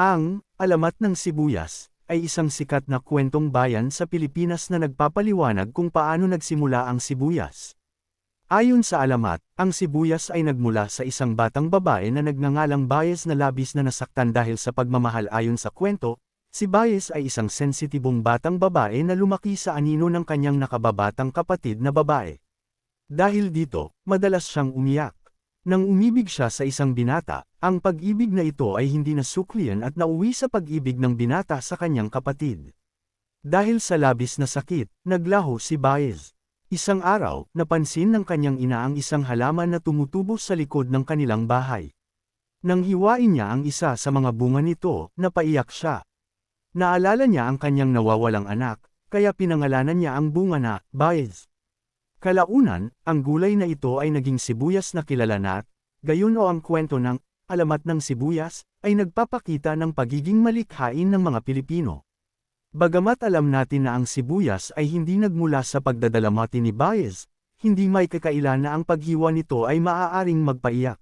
Ang Alamat ng Sibuyas ay isang sikat na kwentong bayan sa Pilipinas na nagpapaliwanag kung paano nagsimula ang sibuyas. Ayon sa alamat, ang sibuyas ay nagmula sa isang batang babae na nagngangalang Bayes na labis na nasaktan dahil sa pagmamahal ayon sa kwento, si Bayes ay isang sensitibong batang babae na lumaki sa anino ng kanyang nakababatang kapatid na babae. Dahil dito, madalas siyang umiyak. Nang umibig siya sa isang binata, ang pag-ibig na ito ay hindi nasuklian at nauwi sa pag-ibig ng binata sa kanyang kapatid. Dahil sa labis na sakit, naglaho si Baez. Isang araw, napansin ng kanyang ina ang isang halaman na tumutubo sa likod ng kanilang bahay. Nang hiwain niya ang isa sa mga bunga nito, napaiyak siya. Naalala niya ang kanyang nawawalang anak, kaya pinangalanan niya ang bunga na, Baez. Kalaunan, ang gulay na ito ay naging sibuyas na kilala na, gayon o ang kwento ng alamat ng sibuyas ay nagpapakita ng pagiging malikhain ng mga Pilipino. Bagamat alam natin na ang sibuyas ay hindi nagmula sa pagdadalamati ni Baez, hindi may kakailan na ang paghiwa nito ay maaaring magpaiyak.